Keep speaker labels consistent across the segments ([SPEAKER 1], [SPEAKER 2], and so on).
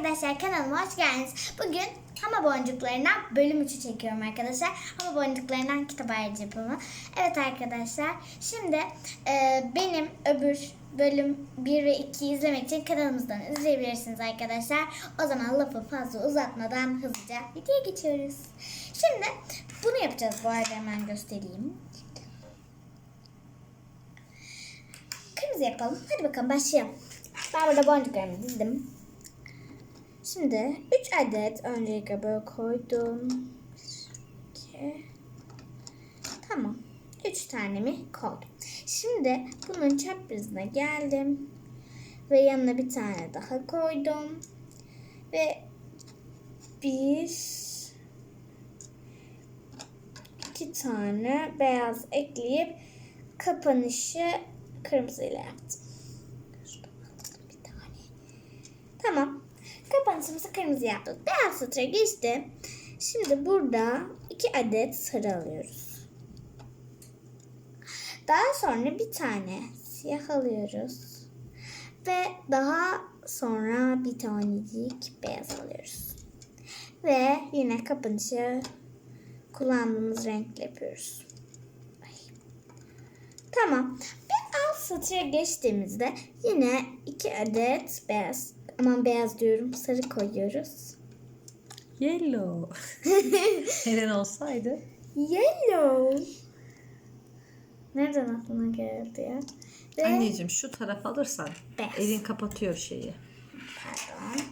[SPEAKER 1] arkadaşlar kanalıma hoş geldiniz. Bugün Hama Boncuklarından bölüm 3'ü çekiyorum arkadaşlar. Hama Boncuklarından kitap ayrıcı yapımı. Evet arkadaşlar şimdi e, benim öbür bölüm 1 ve 2'yi izlemek için kanalımızdan izleyebilirsiniz arkadaşlar. O zaman lafı fazla uzatmadan hızlıca videoya geçiyoruz. Şimdi bunu yapacağız bu arada hemen göstereyim. Kırmızı yapalım. Hadi bakalım başlayalım. Ben burada boncuklarımı dizdim. Şimdi 3 adet öncelikle böyle koydum. 2 Tamam. 3 tanemi koydum. Şimdi bunun çaprazına geldim. Ve yanına bir tane daha koydum. Ve bir iki tane beyaz ekleyip kapanışı kırmızıyla yaptım. Tamam. Kapanışımızı kırmızı yaptık. Beyaz satıra geçti. Şimdi burada iki adet sarı alıyoruz. Daha sonra bir tane siyah alıyoruz. Ve daha sonra bir tanecik beyaz alıyoruz. Ve yine kapanışı kullandığımız renkle yapıyoruz. Tamam. Bir alt satıra geçtiğimizde yine iki adet beyaz aman beyaz diyorum sarı koyuyoruz.
[SPEAKER 2] Yellow. Helen olsaydı.
[SPEAKER 1] Yellow. Nereden aklına geldi ya? Ve
[SPEAKER 2] Anneciğim şu taraf alırsan
[SPEAKER 1] Beyaz.
[SPEAKER 2] elin kapatıyor şeyi.
[SPEAKER 1] pardon.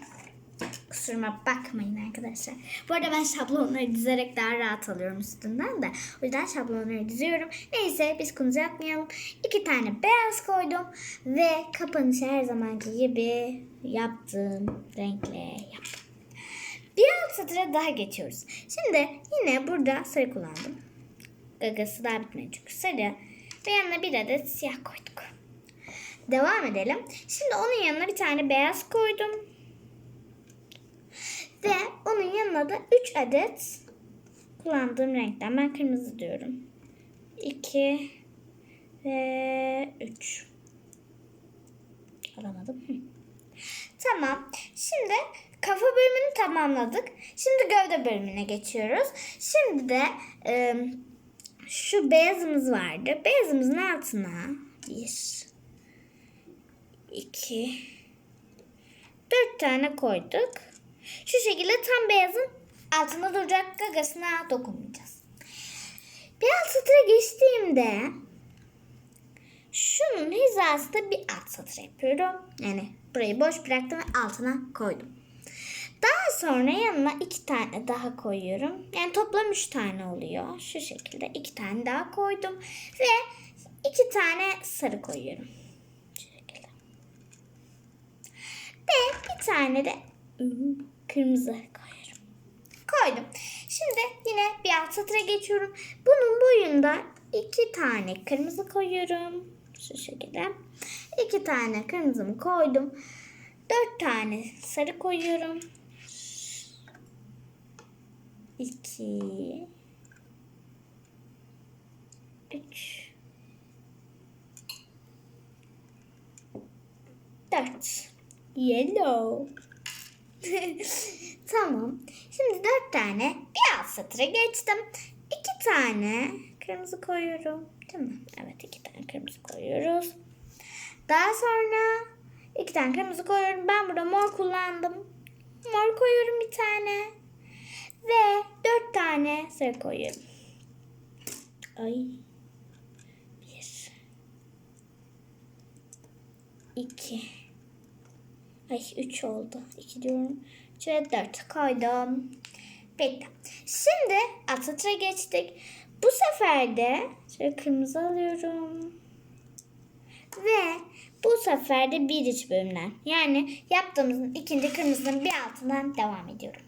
[SPEAKER 1] Kusuruma bakmayın arkadaşlar. Bu arada ben şablonları dizerek daha rahat alıyorum üstünden de. O yüzden şablonları diziyorum. Neyse biz konuya atmayalım. İki tane beyaz koydum. Ve kapanışı her zamanki gibi yaptığım renkle. Bir alt satıra daha geçiyoruz. Şimdi yine burada sarı kullandım. Gagası daha bitmedi çünkü sarı. Ve yanına bir adet siyah koyduk. Devam edelim. Şimdi onun yanına bir tane beyaz koydum. Ve onun yanına da 3 adet kullandığım renkten ben kırmızı diyorum. 2 ve 3. Alamadım. Tamam. Şimdi kafa bölümünü tamamladık. Şimdi gövde bölümüne geçiyoruz. Şimdi de e, şu beyazımız vardı. Beyazımızın altına bir, iki, dört tane koyduk. Şu şekilde tam beyazın altında duracak gagasına dokunmayacağız. Alt satıra geçtiğimde şunun hizasında bir alt satır yapıyorum. Yani burayı boş bıraktım ve altına koydum. Daha sonra yanına iki tane daha koyuyorum. Yani toplam üç tane oluyor. Şu şekilde iki tane daha koydum. Ve iki tane sarı koyuyorum. Şu şekilde. Ve bir tane de kırmızı koyuyorum. Koydum. Şimdi yine bir alt satıra geçiyorum. Bunun boyunda iki tane kırmızı koyuyorum. Şu şekilde. İki tane kırmızımı koydum. Dört tane sarı koyuyorum. İki. Üç. Dört. Yellow. tamam. Şimdi dört tane bir alt satıra geçtim. İki tane kırmızı koyuyorum. Değil mi? Evet iki tane kırmızı koyuyoruz. Daha sonra iki tane kırmızı koyuyorum. Ben burada mor kullandım. Mor koyuyorum bir tane. Ve dört tane sarı koyuyorum. Ay. Bir. İki. Ay üç oldu. İki diyorum. Şöyle dört koydum. Bitti. Şimdi Atatürk'e geçtik. Bu sefer de şöyle kırmızı alıyorum. Ve bu sefer de bir iç bölümden. Yani yaptığımızın ikinci kırmızının bir altından devam ediyorum.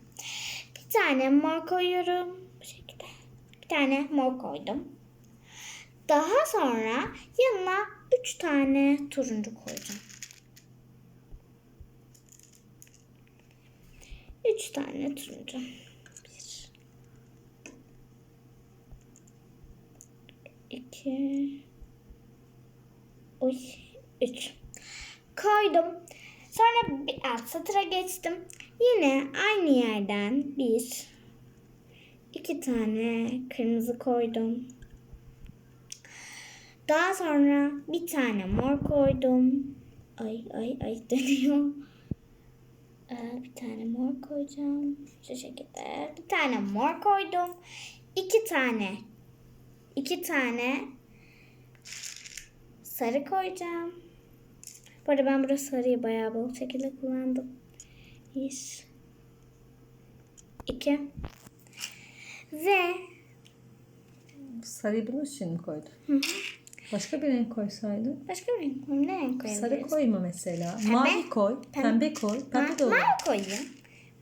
[SPEAKER 1] Bir tane mor koyuyorum. Bu şekilde. Bir tane mor koydum. Daha sonra yanına üç tane turuncu koyacağım. Üç tane turuncu. Bir. İki. Oy. Üç. Koydum. Sonra bir alt satıra geçtim. Yine aynı yerden bir, iki tane kırmızı koydum. Daha sonra bir tane mor koydum. Ay ay ay dönüyor. Ee, bir tane mor koyacağım. Şu şekilde. Bir tane mor koydum. İki tane. iki tane sarı koyacağım. Bu arada ben burada sarıyı bayağı bol şekilde kullandım. Bir. iki. Ve
[SPEAKER 2] Sarıyı bunun için mi koydun? Başka bir renk koysaydın.
[SPEAKER 1] başka bir renk koyayım. Ne renk koyabiliriz?
[SPEAKER 2] Sarı koyma mesela. Mavi koy. Pembe, koy. Pembe de olur.
[SPEAKER 1] Mavi koyayım.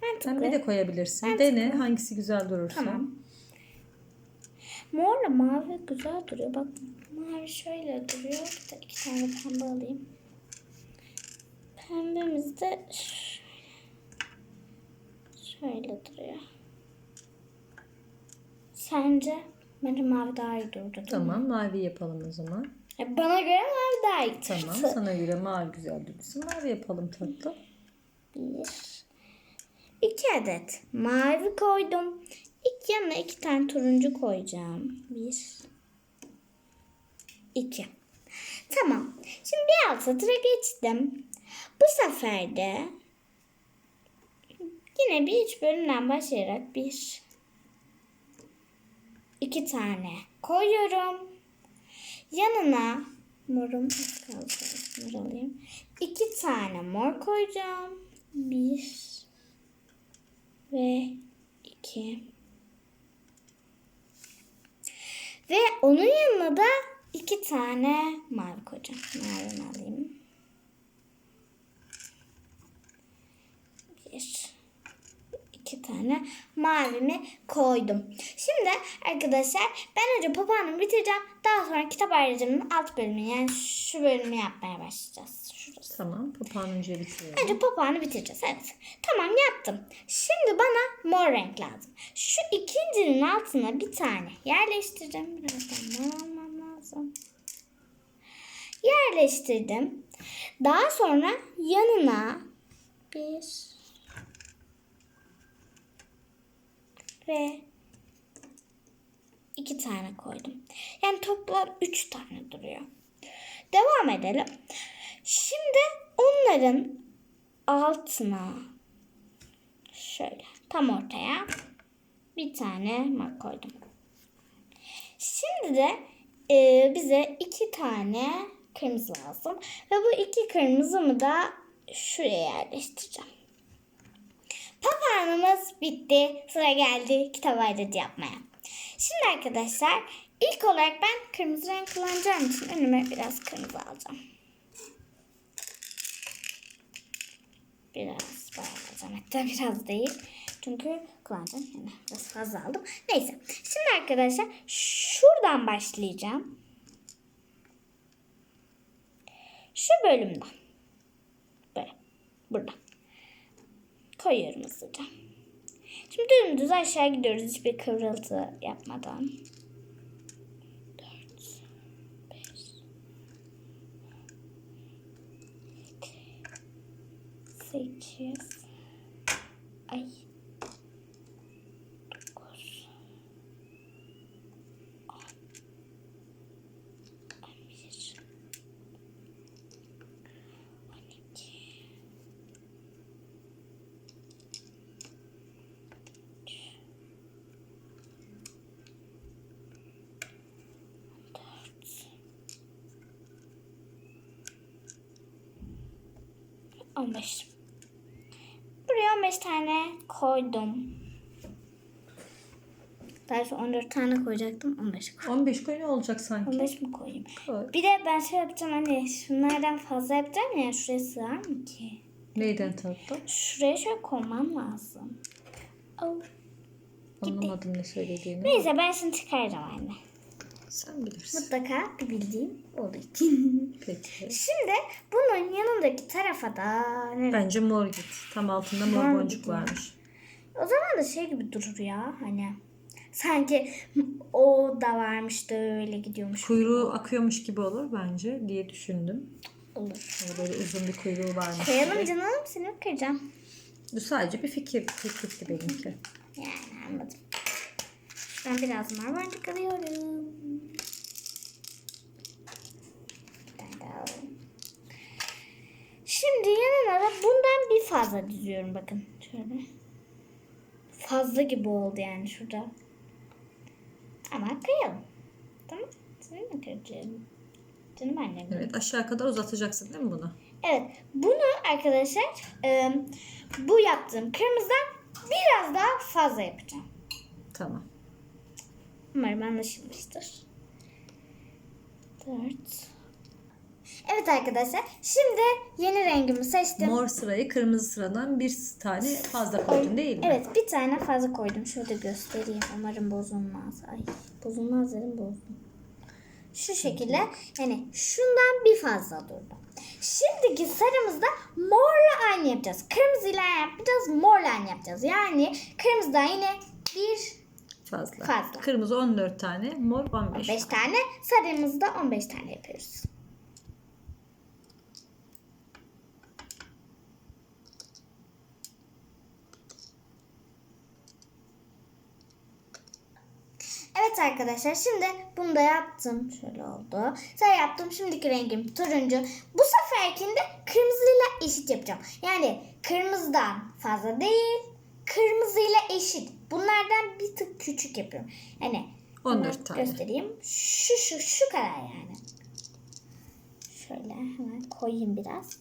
[SPEAKER 1] Mantıklı.
[SPEAKER 2] Pembe de koyabilirsin.
[SPEAKER 1] Mantıklı.
[SPEAKER 2] Dene hangisi güzel durursa.
[SPEAKER 1] Tamam. Morla mavi güzel duruyor. Bak mavi şöyle duruyor. Bir de iki tane pembe alayım. Pembemiz de şöyle, şöyle duruyor. Sence? Bence mavi daha iyi durdu?
[SPEAKER 2] Tamam mavi yapalım o zaman.
[SPEAKER 1] Ya Bana göre mavi daha iyi
[SPEAKER 2] Tamam
[SPEAKER 1] durdu.
[SPEAKER 2] sana göre mavi güzel durursa mavi yapalım tatlı.
[SPEAKER 1] Bir. İki adet mavi koydum. İlk yanına iki tane turuncu koyacağım. Bir. iki. Tamam. Şimdi bir alt satıra geçtim. Bu sefer de yine bir üç bölümden başlayarak bir iki tane koyuyorum. Yanına morum kaldı. Mor alayım. İki tane mor koyacağım. Bir ve iki. Ve onun yanına da iki tane mavi koyacağım. Mavi alayım. Bir, tane mavimi koydum. Şimdi arkadaşlar ben önce papağanımı bitireceğim. Daha sonra kitap ayrıcının alt bölümü yani şu bölümü yapmaya başlayacağız. Şurası.
[SPEAKER 2] Tamam papağan önce bitirelim.
[SPEAKER 1] Önce papağanı bitireceğiz. Evet. Tamam yaptım. Şimdi bana mor renk lazım. Şu ikincinin altına bir tane yerleştireceğim. Birazdan mor almam lazım. Yerleştirdim. Daha sonra yanına bir ve iki tane koydum. Yani toplam üç tane duruyor. Devam edelim. Şimdi onların altına şöyle tam ortaya bir tane mak koydum. Şimdi de e, bize iki tane kırmızı lazım. Ve bu iki kırmızımı da şuraya yerleştireceğim. Papağanımız bitti. Sıra geldi kitap ayrıcı yapmaya. Şimdi arkadaşlar ilk olarak ben kırmızı renk kullanacağım için önüme biraz kırmızı alacağım. Biraz bayağı alacağım. Hatta biraz değil. Çünkü kullanacağım. Yani biraz fazla aldım. Neyse. Şimdi arkadaşlar şuradan başlayacağım. Şu bölümden. Böyle. Burada. Koyuyorum hızlıca. Şimdi dümdüz aşağı gidiyoruz hiçbir kıvrıltı yapmadan. 4 5 8 Ay tane koydum. Belki 14 tane koyacaktım. 15 koydum.
[SPEAKER 2] 15 koy ne olacak sanki?
[SPEAKER 1] 15 mi koyayım?
[SPEAKER 2] Koy.
[SPEAKER 1] Bir de ben şey yapacağım hani şunlardan fazla yapacağım ya şuraya sığar mı ki?
[SPEAKER 2] Neyden tatlı?
[SPEAKER 1] Şuraya şöyle koymam lazım. Oh.
[SPEAKER 2] Anlamadım ne söylediğini.
[SPEAKER 1] Neyse ben şimdi çıkaracağım anne.
[SPEAKER 2] Sen bilirsin.
[SPEAKER 1] Mutlaka bir bildiğim olur.
[SPEAKER 2] Peki.
[SPEAKER 1] şimdi bunun yanındaki tarafa da ne
[SPEAKER 2] Bence mor git. Tam altında mor
[SPEAKER 1] Ben
[SPEAKER 2] boncuk
[SPEAKER 1] gideyim.
[SPEAKER 2] varmış.
[SPEAKER 1] O zaman da şey gibi durur ya hani. Sanki o da varmış da öyle gidiyormuş.
[SPEAKER 2] Kuyruğu akıyormuş gibi olur bence diye düşündüm.
[SPEAKER 1] Olur.
[SPEAKER 2] Böyle uzun bir kuyruğu varmış.
[SPEAKER 1] Koyalım canım seni kıracağım.
[SPEAKER 2] Bu sadece bir fikir. Fikirdi benimki.
[SPEAKER 1] Yani anladım. Ben biraz mor boncuk alıyorum. Bir tane daha alalım. Şimdi yanına da bundan bir fazla diziyorum bakın. Şöyle. Fazla gibi oldu yani şurada. Ama kıyalım. Tamam. Senin mi kıracağım? Canım annem.
[SPEAKER 2] Evet aşağı kadar uzatacaksın değil mi bunu?
[SPEAKER 1] Evet. Bunu arkadaşlar e, bu yaptığım kırmızıdan biraz daha fazla yapacağım.
[SPEAKER 2] Tamam.
[SPEAKER 1] Umarım anlaşılmıştır. Dört. Evet arkadaşlar. Şimdi yeni rengimi seçtim.
[SPEAKER 2] Mor sırayı kırmızı sıradan bir tane fazla koydun değil mi?
[SPEAKER 1] Evet bir tane fazla koydum. Şurada göstereyim. Umarım bozulmaz. Ay bozulmaz dedim bozdum. Şu şekilde yani şundan bir fazla durdu. Şimdiki sarımızda morla aynı yapacağız. Kırmızıyla yapacağız, morla aynı yapacağız. Yani kırmızıdan yine bir
[SPEAKER 2] Fazla.
[SPEAKER 1] Fazla.
[SPEAKER 2] Kırmızı 14 tane, mor 15.
[SPEAKER 1] 5 tane, sarımızda 15 tane yapıyoruz. Evet arkadaşlar şimdi bunu da yaptım. Şöyle oldu. Sen yaptım. Şimdiki rengim turuncu. Bu seferkinde kırmızıyla eşit yapacağım. Yani kırmızıdan fazla değil. Kırmızıyla eşit. Bunlardan bir tık küçük yapıyorum. Yani
[SPEAKER 2] 14
[SPEAKER 1] hemen
[SPEAKER 2] tane.
[SPEAKER 1] Göstereyim. Şu şu şu kadar yani. Şöyle hemen koyayım biraz.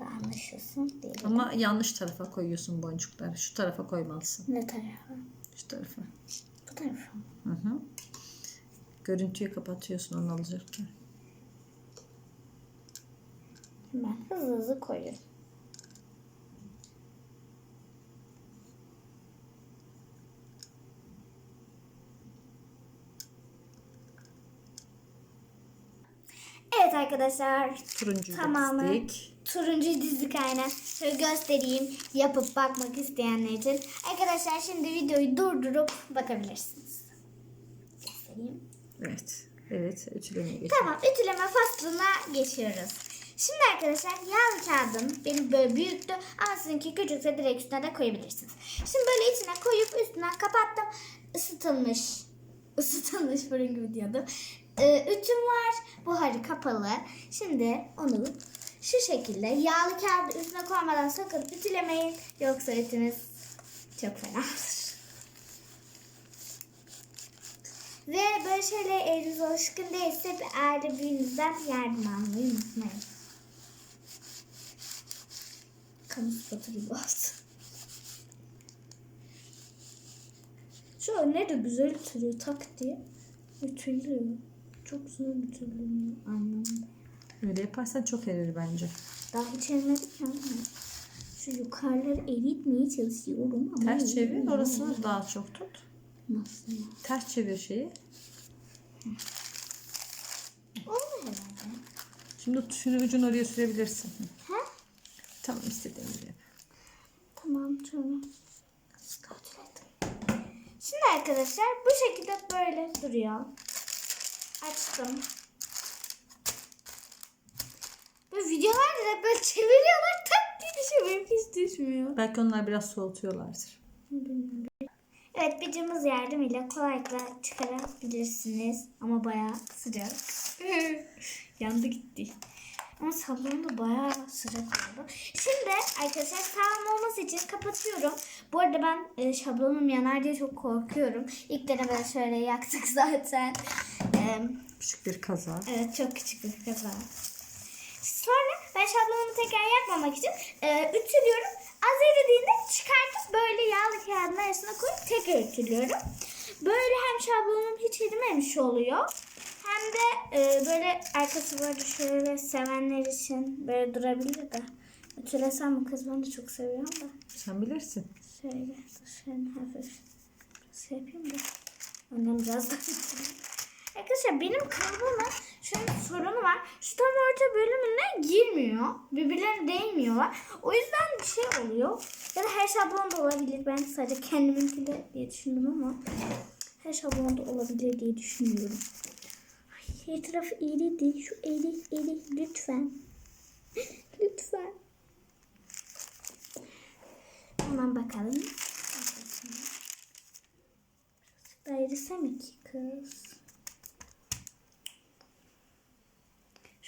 [SPEAKER 1] Daha anlaşılsın diye.
[SPEAKER 2] Ama yanlış tarafa koyuyorsun boncukları. Şu tarafa koymalısın.
[SPEAKER 1] Ne tarafa?
[SPEAKER 2] Şu tarafa.
[SPEAKER 1] Bu tarafa. mı?
[SPEAKER 2] Hı hı. Görüntüyü kapatıyorsun onu alacaklar.
[SPEAKER 1] Hemen hızlı hızlı koyuyorum. Evet arkadaşlar
[SPEAKER 2] Turuncuyu da
[SPEAKER 1] Tamamı. Turuncu dizdik aynen. Şöyle göstereyim yapıp bakmak isteyenler için. Arkadaşlar şimdi videoyu durdurup bakabilirsiniz. Göstereyim.
[SPEAKER 2] Evet. Evet. Ütülemeye geçelim.
[SPEAKER 1] Tamam ütüleme faslına geçiyoruz. Şimdi arkadaşlar yağlı kağıdım benim böyle büyüktü ama sizinki küçükse direkt üstüne de koyabilirsiniz. Şimdi böyle içine koyup üstünden kapattım. Isıtılmış. Isıtılmış fırın gibi diyordum. Ee, ütüm var. Buharı kapalı. Şimdi onu şu şekilde yağlı kağıdı üstüne koymadan sakın ütülemeyin. Yoksa ütünüz çok fena olur. Ve böyle şeyler eliniz alışkın değilse bir aile büyüğünüzden yardım almayı unutmayın. Kamu spotu gibi oldu. Şu önüne de güzel ütülüyor tak diye. Ütülüyor. Çok güzel ütülüyor anlamda.
[SPEAKER 2] Öyle yaparsan çok erir bence.
[SPEAKER 1] Daha hiç elmedik ya. Şu yukarıları eritmeye çalışıyorum ama...
[SPEAKER 2] Ters çevir. Orasını daha çok tut.
[SPEAKER 1] Nasıl ya?
[SPEAKER 2] Ters çevir şeyi.
[SPEAKER 1] Oldu herhalde.
[SPEAKER 2] Şimdi şunu ucunu oraya sürebilirsin.
[SPEAKER 1] Ha?
[SPEAKER 2] Tamam istediğin gibi.
[SPEAKER 1] Tamam tamam. Şimdi arkadaşlar bu şekilde böyle duruyor. Açtım. Böyle videolarda da böyle çeviriyorlar tak diye düşüyor. Benim hiç düşmüyor.
[SPEAKER 2] Belki onlar biraz soğutuyorlardır.
[SPEAKER 1] Evet bir cımbız yardımıyla kolaylıkla çıkarabilirsiniz. Ama bayağı sıcak. Yandı gitti. Ama sablon da bayağı sıcak oldu. Şimdi arkadaşlar sağlam olması için kapatıyorum. Bu arada ben e, şablonum yanar diye çok korkuyorum. İlk denemede şöyle yaktık zaten. E,
[SPEAKER 2] Küçük bir kaza.
[SPEAKER 1] Evet çok küçük bir kaza. Sonra ben şablonumu tekrar yakmamak için e, ütülüyorum. Az eridiğinde çıkartıp böyle yağlı kağıdın arasına koyup tekrar ütülüyorum. Böyle hem şablonum hiç erimemiş oluyor. Hem de e, böyle arkası böyle şöyle sevenler için böyle durabilir de. Ütülesem mi kız ben de çok seviyorum da.
[SPEAKER 2] Sen bilirsin.
[SPEAKER 1] Şöyle şöyle hafif şey yapayım da. Annem biraz daha Arkadaşlar benim kabloma şöyle bir sorunu var. Şu tam orta bölümüne girmiyor. Birbirlerine değmiyorlar. O yüzden bir şey oluyor. Ya da her şablonda olabilir. Ben sadece kendiminkinde diye düşündüm ama her şablonda olabilir diye düşünüyorum. Ay, her tarafı eridi. Şu eri eri lütfen. Lütfen. Hemen bakalım. Dairesem iki kız.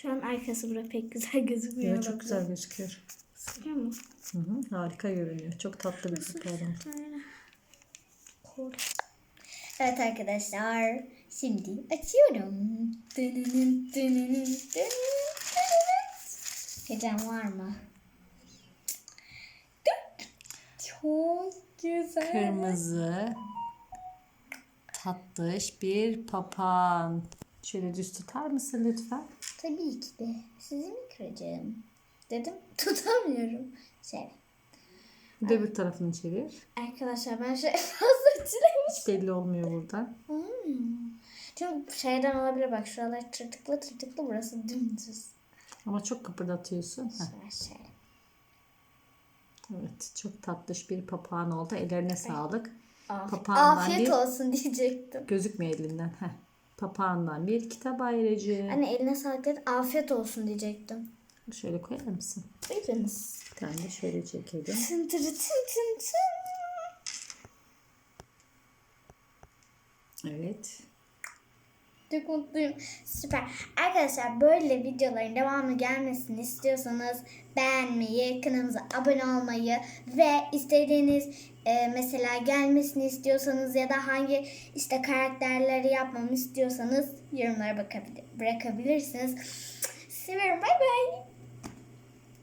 [SPEAKER 1] Şu an arkası bura pek güzel gözükmüyor.
[SPEAKER 2] Ya, çok güzel gözüküyor.
[SPEAKER 1] Sıkıyor mu?
[SPEAKER 2] Hı hı, harika görünüyor. Çok tatlı bir fotoğraf.
[SPEAKER 1] Evet arkadaşlar. Şimdi açıyorum. Heyecan var mı? Çok güzel.
[SPEAKER 2] Kırmızı, tatlış bir papağan. Şöyle düz tutar mısın lütfen?
[SPEAKER 1] Tabii ki de. Sizi mi kıracağım? Dedim. Tutamıyorum. Şey.
[SPEAKER 2] De bir tarafını çevir.
[SPEAKER 1] Arkadaşlar ben şey fazla çilemiş.
[SPEAKER 2] Hiç belli olmuyor buradan.
[SPEAKER 1] Hmm. Çünkü şeyden olabilir bak şuralar tırtıklı tırtıklı burası dümdüz.
[SPEAKER 2] Ama çok kıpırdatıyorsun.
[SPEAKER 1] Şöyle şey.
[SPEAKER 2] evet, çok tatlış bir papağan oldu. Ellerine sağlık.
[SPEAKER 1] Af-
[SPEAKER 2] Papağandan
[SPEAKER 1] Afiyet
[SPEAKER 2] bir-
[SPEAKER 1] olsun diyecektim.
[SPEAKER 2] Gözükmüyor elinden. Heh. Papağandan bir kitap ayrıcı.
[SPEAKER 1] Anne eline sağlık dedin, afiyet olsun diyecektim.
[SPEAKER 2] Şöyle koyar mısın?
[SPEAKER 1] Buyurunuz.
[SPEAKER 2] Bir tane de şöyle çekelim.
[SPEAKER 1] Tın tırı tın tın tın.
[SPEAKER 2] Evet.
[SPEAKER 1] Çok mutluyum. Süper. Arkadaşlar böyle videoların devamı gelmesini istiyorsanız beğenmeyi, kanalımıza abone olmayı ve istediğiniz e, mesela gelmesini istiyorsanız ya da hangi işte karakterleri yapmamı istiyorsanız yorumlara bakabilir, bırakabilirsiniz. Seviyorum. Bay bay.